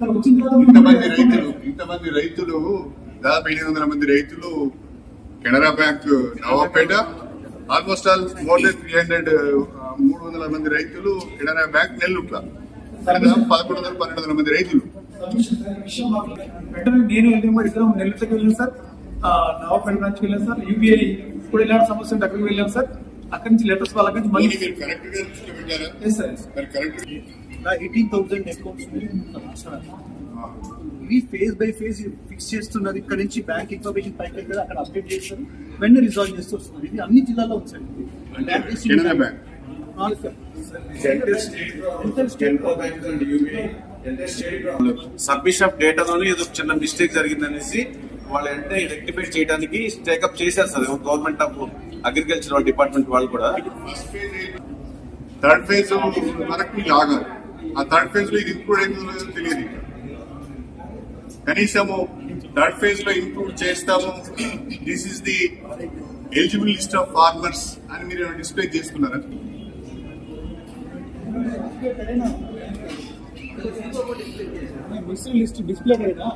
ఇంతమంది రైతులు ఇంతమంది రైతులు దాదాపు ఎనిమిది వందల మంది రైతులు Canara bank Navapeta almost all more than three hundred మూడు వందల మంది రైతులు కెనరా బ్యాంక్ నెల్లూట్ల పదకొండు వందల పన్నెండు వందల మంది రైతులు. వెంటనే నేను వెళ్ళి మరి ఇద్దరం వెళ్ళాను సార్ ఆ, నవాపేట బ్రాంచ్కి వెళ్ళాను సార్ యూపీఐ ఇప్పుడు ఇలాంటి సమస్య ఉంటే అక్కడికి వెళ్ళాం సార్ అక్కడి నుంచి లెటర్స్ వాళ్ళ నుంచి మళ్ళీ మీరు కరెక్ట్గా దృష్టిలో పెట్టారా ఎస్ సార్ ఎస్ సార్. మరి కరెక్ట్ ఎయిటీన్ థౌసండ్ అకౌంట్స్ ఇవి ఫేజ్ బై ఫేజ్ ఫిక్స్ చేస్తున్నారు ఇక్కడ నుంచి బ్యాంక్ ఇన్ఫర్మేషన్ పైకి అక్కడ అప్డేట్ చేస్తారు. వెంటనే రిజాల్వ్ చేస్తూ వస్తున్నారు ఇది అన్ని జిల్లాల్లో ఉంది సార్. సబ్మిషన్ ఆఫ్ డేటాలోనే ఏదో చిన్న మిస్టేక్ జరిగిందనేసి వాళ్ళు అంటే రెక్టిఫై చేయడానికి టేకప్ చేశారు sir government of agriculture department వాళ్ళు కూడా. థర్డ్ ఫేజ్ వరకు ఇది ఆ థర్డ్ ఫేజ్లో ఇది ఇంక్లూడ్ అయిందో తెలియదు. కనీసము థర్డ్ ఫేజ్లో ఇంక్లూడ్ చేస్తాము. This is the eligible list of farmers అని మీరు డిస్ప్లే చేసుకున్నారా మిషన్ లిస్ట్ డిస్ప్లే కదా?